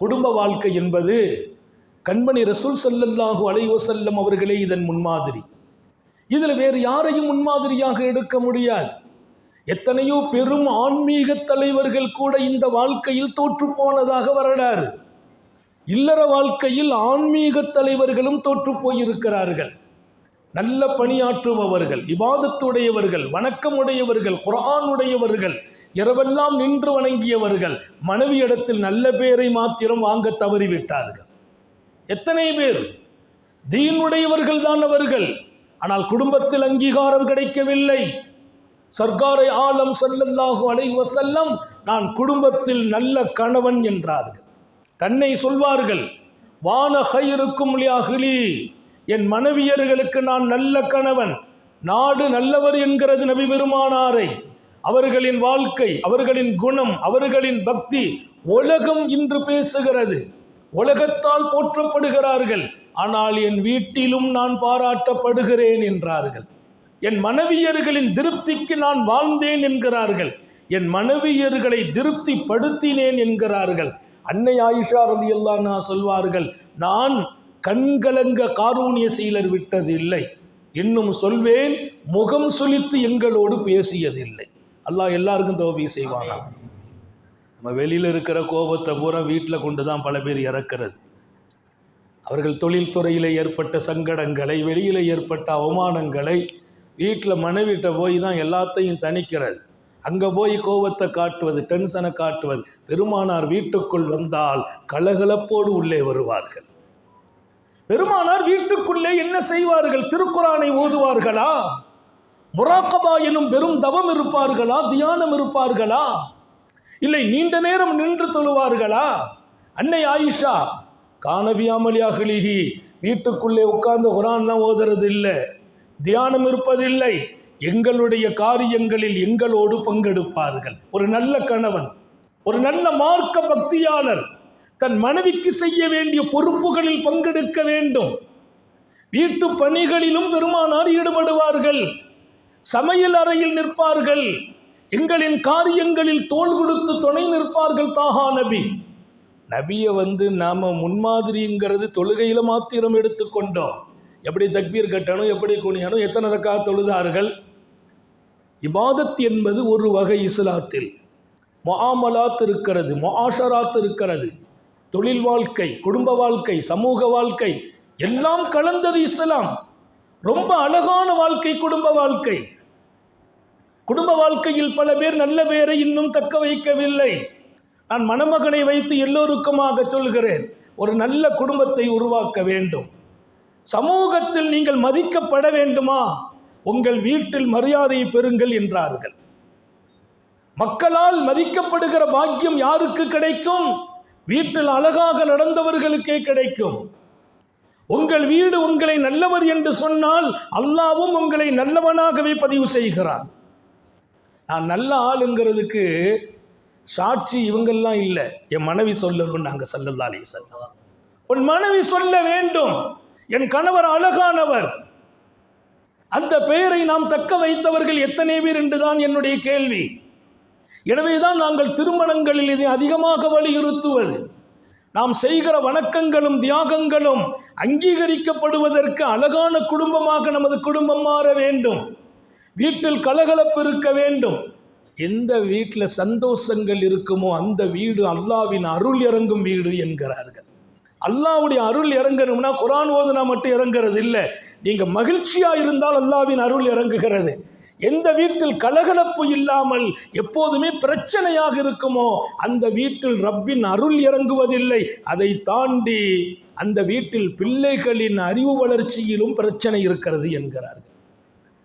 குடும்ப வாழ்க்கை என்பது கண்மணி ரசூல் செல்லல்லாகு அலைஹி வஸல்லம் அவர்களே இதன் முன்மாதிரி. இதில் வேறு யாரையும் முன்மாதிரியாக எடுக்க முடியாது. எத்தனையோ பெரும் ஆன்மீக தலைவர்கள் கூட இந்த வாழ்க்கையில் தோற்று போனதாக வரலாறு. இல்லற வாழ்க்கையில் ஆன்மீக தலைவர்களும் தோற்று போயிருக்கிறார்கள். நல்ல பணியாற்றுபவர்கள் இபாதத்துடையவர்கள் வணக்கமுடையவர்கள் குரானுடையவர்கள் இரவெல்லாம் நின்று வணங்கியவர்கள் மனைவியிடத்தில் நல்ல பேரை மாத்திரம் வாங்க தவறிவிட்டார்கள். எத்தனை பேர்? தீனுடையவர்கள் தான் அவர்கள். ஆனால் குடும்பத்தில் அங்கீகாரம் கிடைக்கவில்லை. சர்க்காரை ஆலம் ஸல்லல்லாஹு அலைவ செல்லம் நான் குடும்பத்தில் நல்ல கணவன் என்றார்கள். தன்னை சொல்வார்கள் வான ஹைருக்கும் லியாஹிலி என் மனைவியர்களுக்கு நான் நல்ல கணவன் நாடு நல்லவர் என்கிறது நபி பெருமானாரை அவர்களின் வாழ்க்கை அவர்களின் குணம் அவர்களின் பக்தி உலகம் இன்று பேசுகிறது. உலகத்தால் போற்றப்படுகிறார்கள். ஆனால் என் வீட்டிலும் நான் பாராட்டப்படுகிறேன் என்றார்கள். என் மனைவியர்களின் திருப்திக்கு நான் வாழ்ந்தேன் என்கிறார்கள். என் மனைவியர்களை திருப்திப்படுத்தினேன் என்கிறார்கள். அன்னை ஆயிஷா ரதி நான் சொல்வார்கள் நான் கண்கலங்க காரூணிய சீலர் விட்டதில்லை. இன்னும் சொல்வேன் முகம் சுழித்து எங்களோடு பேசியதில்லை. அல்லாஹ் எல்லாருக்கும் தோல்வி செய்வானா? நம்ம வெளியில் இருக்கிற கோபத்தை பூரா வீட்டில் கொண்டு தான் பல பேர் இறக்கிறது. அவர்கள் தொழில்துறையில் ஏற்பட்ட சங்கடங்களை வெளியில் ஏற்பட்ட அவமானங்களை வீட்டில் மனைவிட்ட போய் தான் எல்லாத்தையும் தணிக்கிறது. அங்கே போய் கோபத்தை காட்டுவது டென்ஷனை காட்டுவது. பெருமானார் வீட்டுக்குள் வந்தால் கலகலப்போடு உள்ளே வருவார்கள். பெருமானார் வீட்டுக்குள்ளே என்ன செய்வார்கள்? திருக்குறானை ஓதுவார்களா? முராக்கபா எனும் பெரும் தவம் இருப்பார்களா? தியானம் இருப்பார்களா? இல்லை நீண்ட நேரம் நின்று தொழுவார்களா? அன்னை ஆயிஷா காணவியாமலியாகலிகி வீட்டுக்குள்ளே உட்கார்ந்து குரான்லாம் ஓதுறது இல்லை தியானம் இருப்பதில்லை. எங்களுடைய காரியங்களில் எங்களோடு பங்கெடுப்பார்கள். ஒரு நல்ல கணவன் ஒரு நல்ல மார்க்க பக்தியாளர் தன் மனைவிக்கு செய்ய வேண்டிய பொறுப்புகளில் பங்கெடுக்க வேண்டும். வீட்டு பணிகளிலும் பெருமானார் ஈடுபடுவார்கள். சமையல் அறையில் நிற்பார்கள். எங்களின் காரியங்களில் தோள் கொடுத்து துணை நிற்பார்கள் தாஹா நபி. நபியை வந்து நாம் முன்மாதிரிங்கிறது தொழுகையில் மாத்திரம் எடுத்துக்கொண்டோம் எப்படி தக்பீர் கட்டணும் எப்படி குனியணும் எத்தனை ரக்கா தொழுதார்கள்? இபாதத் என்பது ஒரு வகை இஸ்லாத்தில். மொஹாமலாத் இருக்கிறது மொஹாஷராத் இருக்கிறது. தொழில் வாழ்க்கை குடும்ப வாழ்க்கை சமூக வாழ்க்கை எல்லாம் கலந்தது இஸ்லாம். ரொம்ப அழகான வாழ்க்கை குடும்ப வாழ்க்கை. குடும்ப வாழ்க்கையில் பல பேர் நல்ல பேரை இன்னும் தக்க வைக்கவில்லை. நான் மணமகனை வைத்து எல்லோருக்குமாக சொல்கிறேன் ஒரு நல்ல குடும்பத்தை உருவாக்க வேண்டும். சமூகத்தில் நீங்கள் மதிக்கப்பட வேண்டுமா? உங்கள் வீட்டில் மரியாதையை பெறுங்கள் என்றார்கள். மக்களால் மதிக்கப்படுகிற பாக்கியம் யாருக்கு கிடைக்கும்? வீட்டில் அழகாக நடந்தவர்களுக்கே கிடைக்கும். உங்கள் வீடு உங்களை நல்லவர் என்று சொன்னால் அல்லாவும் உங்களை நல்லவனாகவே பதிவு செய்கிறான் நான் நல்ல ஆளுங்கிறதுக்கு சாட்சி இவங்கெல்லாம் இல்லை. என் மனைவி சொல்லணும் நாங்கள் சல்லல்லாலே சொல்லலாம் உன் மனைவி சொல்ல வேண்டும். என் கணவர் அழகானவர். அந்த பெயரை நாம் தக்க வைத்தவர்கள் எத்தனை பேர் என்றுதான் என்னுடைய கேள்வி. எனவேதான் நாங்கள் திருமணங்களில் இதை அதிகமாக வலியுறுத்துவது. நாம் செய்கிற வணக்கங்களும் தியாகங்களும் அங்கீகரிக்கப்படுவதற்கு அழகான குடும்பமாக நமது குடும்பம் மாற வேண்டும். வீட்டில் கலகலப்பு இருக்க வேண்டும். எந்த வீட்டில் சந்தோஷங்கள் இருக்குமோ அந்த வீடு அல்லாவின் அருள் இறங்கும் வீடு என்கிறார்கள். அல்லாவுடைய அருள் இறங்கணும்னா குரான் ஓதுனா மட்டும் இறங்குறது இல்லை. நீங்கள் மகிழ்ச்சியாக இருந்தால் அல்லாவின் அருள் இறங்குகிறது. எந்த வீட்டில் கலகலப்பு இல்லாமல் எப்போதுமே பிரச்சனையாக இருக்குமோ அந்த வீட்டில் ரப்பின் அருள் இறங்குவதில்லை. அதை தாண்டி அந்த வீட்டில் பிள்ளைகளின் அறிவு வளர்ச்சியிலும் பிரச்சனை இருக்கிறது என்கிறார்கள்.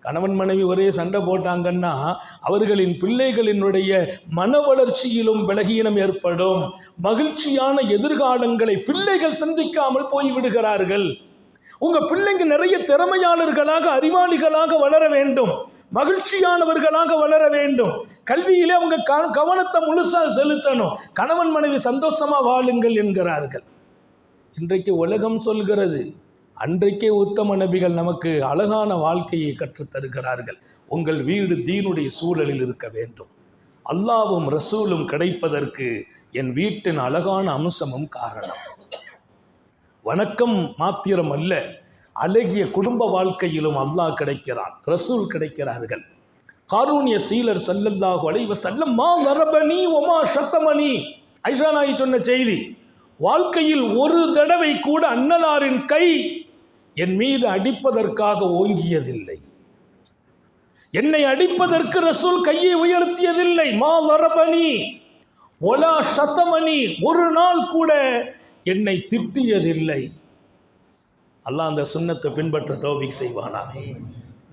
கணவன் மனைவி ஒரே சண்டை போட்டாங்கன்னா அவர்களின் பிள்ளைகளினுடைய மன வளர்ச்சியிலும் பலகீனம் ஏற்படும். மகிழ்ச்சியான எதிர்காலங்களை பிள்ளைகள் சந்திக்காமல் போய்விடுகிறார்கள். உங்கள் பிள்ளைங்க நிறைய திறமையாளர்களாக அறிவாளிகளாக வளர வேண்டும். மகிழ்ச்சியானவர்களாக வளர வேண்டும். கல்வியிலே அவங்க கவனத்தை முழுசாக செலுத்தணும். கணவன் மனைவி சந்தோஷமாக வாழுங்கள் என்கிறார்கள். இன்றைக்கு உலகம் சொல்கிறது அன்றைக்கே உத்தம நபிகள் நமக்கு அழகான வாழ்க்கையை கற்றுத் தருகிறார்கள். உங்கள் வீடு தீனுடைய சூழலில் இருக்க வேண்டும். அல்லாவும் ரசூலும் கிடைப்பதற்கு என் வீட்டின் அழகான அம்சமும் காரணம். வணக்கம் மாத்திரம் அல்ல அழகிய குடும்ப வாழ்க்கையிலும் அல்லாஹ் கிடைக்கிறான் ரசூல் கிடைக்கிறார்கள். காரூணிய சீலர் சல்லல்லாஹு அலைவ செல்லம் மா நரபனி ஒமா சத்தமணி ஐஷா நாய் சொன்ன செய்தி வாழ்க்கையில் ஒரு தடவை கூட அன்னலாரின் கை என் மீது அடிப்பதற்காக ஓங்கியதில்லை. என்னை அடிப்பதற்கு ரசூல் கையை உயர்த்தியதில்லை. மா வரபணி ஒலா சத்தமணி ஒரு நாள் கூட என்னை திட்டியதில்லை. அல்லாஹ் அந்த சுண்ணத்தை பின்பற்ற தௌபிக் செய்வானா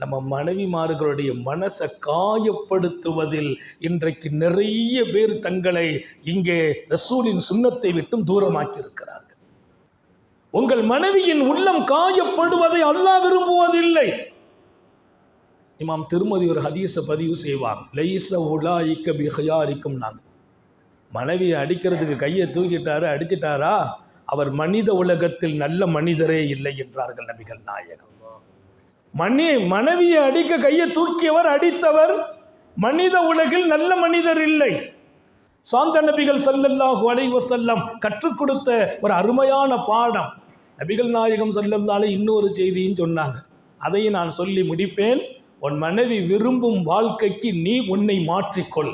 நம்ம மனைவிமார்களுடைய மனசை காயப்படுத்துவதில் இன்றைக்கு நிறைய பேர் தங்களை இங்கே ரசூலின் சுண்ணத்தை விட்டும் தூரமாக்கி இருக்கிறார்கள் உங்கள் மனைவியின் உள்ளம் காயப்படுவதை அல்லாஹ் விரும்புவதில்லை. இமாம் திருமதி ஒரு ஹதீஸை பதிவு செய்வாங்க. லைச உலாய்க்க பிஹயாரிக்கும் நாங்கள் மனைவியை அடிக்கிறதுக்கு கையை தூக்கிட்டாரு அடிச்சிட்டாரா? அவர் மனித உலகத்தில் நல்ல மனிதரே இல்லை என்றார்கள் நபிகள் நாயகம். மணி மனைவியை அடிக்க கையை தூக்கியவர் அடித்தவர் மனித உலகில் நல்ல மனிதர் இல்லை. சாந்த நபிகள் சல்லல்லாஹு அலைஹி செல்லம் கற்றுக் கொடுத்த ஒரு அருமையான பாடம். நபிகள் நாயகம் ஸல்லல்லாஹு இன்னொரு செய்தியும் சொன்னாங்க. அதையும் நான் சொல்லி முடிப்பேன். உன் மனைவி விரும்பும் வாழ்க்கைக்கு நீ உன்னை மாற்றிக்கொள்.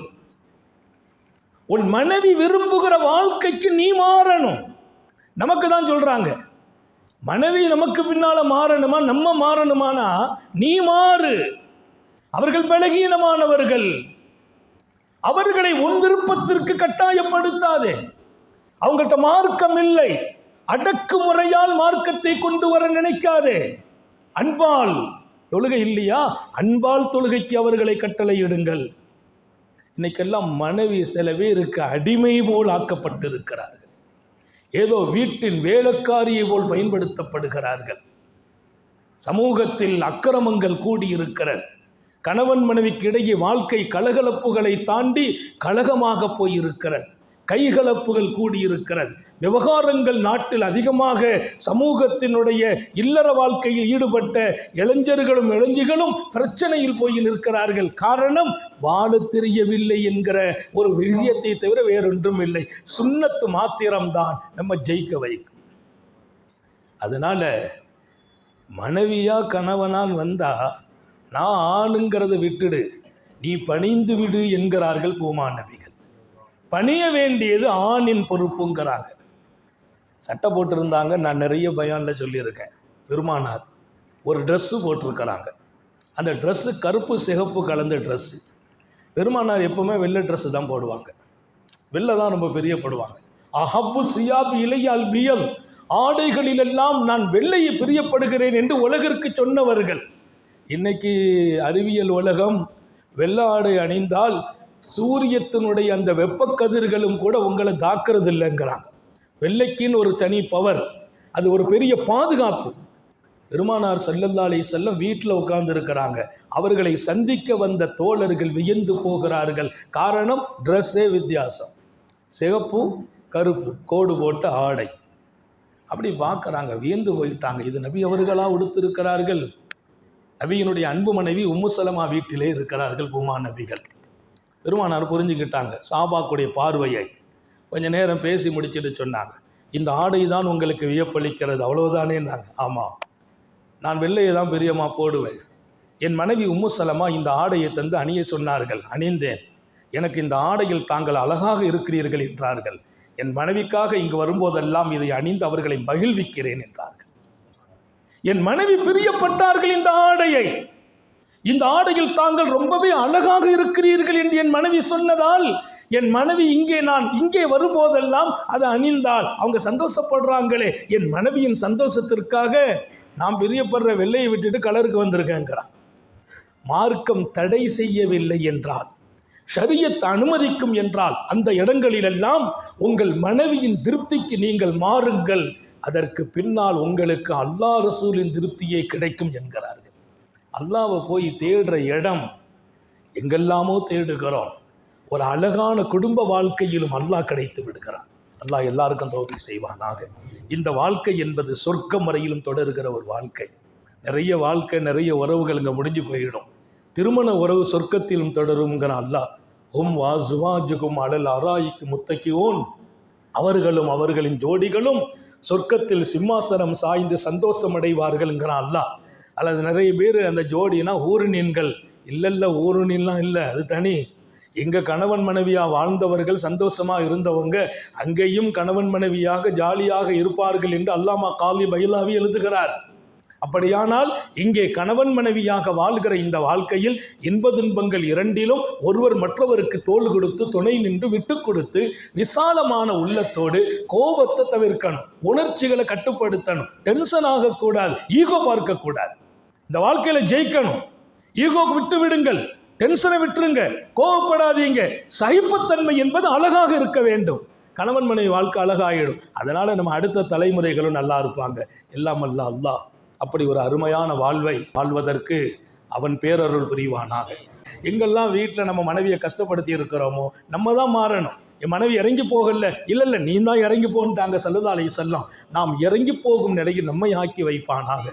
உன் மனைவி விரும்புகிற வாழ்க்கைக்கு நீ மாறணும். நமக்கு தான் சொல்கிறாங்க மனைவி நமக்கு பின்னால் மாறணுமா? நம்ம மாறணுமானா நீ மாறு. அவர்கள் பலகீனமானவர்கள். அவர்களை உன் விருப்பத்திற்கு கட்டாயப்படுத்தாதே. அவங்கள்ட்ட மார்க்கம் இல்லை அடக்குமுறையால் மார்க்கத்தை கொண்டு வர நினைக்காதே. அன்பால் தொழுகை இல்லையா? அன்பால் தொழுகைக்கு அவர்களை கட்டளையிடுங்கள். இன்னைக்கெல்லாம் மனைவி சில பேருக்கு அடிமை போல் ஆக்கப்பட்டிருக்கிறார்கள். ஏதோ வீட்டின் வேலைக்காரியை போல் பயன்படுத்தப்படுகிறார்கள். சமூகத்தில் அக்கிரமங்கள் கூடியிருக்கிறது. கணவன் மனைவிக்கு இடையே வாழ்க்கை கலகலப்புகளை தாண்டி கலகமாக போயிருக்கிறது. கைகலப்புகள் கூடியிருக்கிறது. விவகாரங்கள் நாட்டில் அதிகமாக சமூகத்தினுடைய இல்லற வாழ்க்கையில் ஈடுபட்ட இளைஞர்களும் இளைஞர்களும் பிரச்சனையில் போய் நிற்கிறார்கள். காரணம் வாழ தெரியவில்லை என்கிற ஒரு விஷயத்தை தவிர வேறொன்றும் இல்லை. சுண்ணத்து மாத்திரம்தான் நம்ம ஜெயிக்க வைக்கும். அதனால் மனைவியா கணவனான் வந்தா நான் ஆணுங்கிறத விட்டுடு நீ பணிந்து விடு என்கிறார்கள் பூமா நபிகள். பணிய வேண்டியது ஆணின் பொறுப்புங்கிறாங்க. சட்டை போட்டிருந்தாங்க நான் நிறைய பயானில் சொல்லியிருக்கேன். பெருமானார் ஒரு ட்ரெஸ்ஸு போட்டிருக்கிறாங்க. அந்த ட்ரெஸ்ஸு கருப்பு சிகப்பு கலந்த ட்ரெஸ்ஸு பெருமானார் எப்போவுமே வெள்ளை ட்ரெஸ்ஸு தான் போடுவாங்க. வெள்ளை தான் ரொம்ப பிரியப்படுவாங்க. அஹப்பு சியாபு இலையால் பியல். ஆடைகளிலெல்லாம் நான் வெள்ளையை பிரியப்படுகிறேன் என்று உலகிற்கு சொன்னவர்கள். இன்னைக்கு அறிவியல் உலகம் வெள்ளை ஆடை அணிந்தால் சூரியத்தினுடைய அந்த வெப்பக்கதிர்களும் கூட உங்களை தாக்குறது இல்லைங்கிறாங்க வெள்ளைக்கின்னு ஒரு தனி பவர் அது ஒரு பெரிய பாதுகாப்பு. பெருமானார் செல்லந்தாலை செல்லம் வீட்டில் உட்கார்ந்துருக்கிறாங்க. அவர்களை சந்திக்க வந்த தோழர்கள் வியந்து போகிறார்கள். காரணம் ட்ரெஸ்ஸே வித்தியாசம். சிகப்பு கருப்பு கோடு போட்ட ஆடை. அப்படி பார்க்குறாங்க வியந்து போயிட்டாங்க. இது நபி அவர்களாக உடுத்திருக்கிறார்கள்? நபியினுடைய அன்பு மனைவி உம்முசலமா வீட்டிலே இருக்கிறார்கள் பூமா நபிகள். பெருமானார் புரிஞ்சுக்கிட்டாங்க. சாபாக்குடைய பார்வையை. கொஞ்ச நேரம் பேசி முடிச்சுட்டு சொன்னாங்க. இந்த ஆடை தான் உங்களுக்கு வியப்பளிக்கிறது அவ்வளவுதானே நாங்கள் ஆமாம் நான் வெள்ளையை தான் பிரியமா போடுவேன். என் மனைவி உம்மு சலமா இந்த ஆடையை தந்து அணிய சொன்னார்கள். அணிந்தேன். எனக்கு இந்த ஆடையில் தாங்கள் அழகாக இருக்கிறீர்கள் என்றார்கள். என் மனைவிக்காக இங்கு வரும்போதெல்லாம் இதை அணிந்து அவர்களை மகிழ்விக்கிறேன் என்றார்கள். என் மனைவி பிரியப்பட்டார்கள் இந்த ஆடையை. இந்த ஆடையில் தாங்கள் ரொம்பவே அழகாக இருக்கிறீர்கள் என்று என் மனைவி சொன்னதால் என் மனைவி இங்கே நான் இங்கே வரும்போதெல்லாம் அதை அணிந்தால் அவங்க சந்தோஷப்படுறாங்களே என் மனைவியின் சந்தோஷத்திற்காக நான் பிரியப்படுற வெள்ளையை விட்டுட்டு கலருக்கு வந்திருக்கேங்கிறான். மார்க்கம் தடை செய்யவில்லை என்றால் ஷரியத் அனுமதிக்கும் என்றால் அந்த இடங்களிலெல்லாம் உங்கள் மனைவியின் திருப்திக்கு நீங்கள் மாறுங்கள். அதற்கு பின்னால் உங்களுக்கு அல்லா ரசூலின் திருப்தியே கிடைக்கும் என்கிறார்கள். அல்லாவை போய் தேடுற இடம் எங்கெல்லாமோ தேடுகிறோம். ஒரு அழகான குடும்ப வாழ்க்கையிலும் அல்லாஹ் கிடைத்து விடுகிறான். அல்லாஹ் எல்லாருக்கும் தோல்வி செய்வானாக. இந்த வாழ்க்கை என்பது சொர்க்கம் வரையிலும் தொடருகிற ஒரு வாழ்க்கை. நிறைய வாழ்க்கை நிறைய உறவுகள் இங்கே முடிஞ்சு போயிடும். திருமண உறவு சொர்க்கத்திலும் தொடருங்கிற அல்லாஹ் உம் வா ஜுவாஜுகும் அலல் அராய்க்கு முத்தக்கியோன் அவர்களும் அவர்களின் ஜோடிகளும் சொர்க்கத்தில் சிம்மாசனம் சாய்ந்து சந்தோஷம் அடைவார்கள்ங்கிறான் அல்லாஹ் அல்லது நிறைய பேர் அந்த ஜோடினா ஊருணின்கள். இல்லை இல்லை ஊருணின்லாம் இல்லை அது தனி. எங்கள் கணவன் மனைவியாக வாழ்ந்தவர்கள் சந்தோஷமாக இருந்தவங்க அங்கேயும் கணவன் மனைவியாக ஜாலியாக இருப்பார்கள் என்று அல்லாமா காலி பயிலாவி எழுதுகிறார். அப்படியானால் இங்கே கணவன் மனைவியாக வாழ்கிற இந்த வாழ்க்கையில் இன்ப துன்பங்கள் இரண்டிலும் ஒருவர் மற்றவருக்கு தோல் கொடுத்து துணை நின்று விட்டு கொடுத்து விசாலமான உள்ளத்தோடு கோபத்தை தவிர்க்கணும் உணர்ச்சிகளை கட்டுப்படுத்தணும் டென்ஷன் ஆகக்கூடாது ஈகோ பார்க்கக்கூடாது. இந்த வாழ்க்கையில் ஜெயிக்கணும். ஈகோ விட்டு விடுங்கள். டென்ஷனை விட்டுருங்க. கோவப்படாதீங்க. சகிப்புத்தன்மை என்பது அழகாக இருக்க வேண்டும். கணவன் மனைவி வாழ்க்கை அழகாயிடும். அதனால் நம்ம அடுத்த தலைமுறைகளும் நல்லா இருப்பாங்க. எல்லாம் அல்ல அல்லா அப்படி ஒரு அருமையான வாழ்வை வாழ்வதற்கு அவன் பேரருள் புரிவானாக. எங்கெல்லாம் வீட்டில் நம்ம மனைவியை கஷ்டப்படுத்தி இருக்கிறோமோ நம்ம தான் மாறணும். என் மனைவி இறங்கி போகல. இல்லை இல்லை நீ தான் இறங்கி போன்ட்டாங்க சல்லுதாலை செல்லம் நாம் இறங்கி போகும் நிலையில் நம்மை ஆக்கி வைப்பானாக.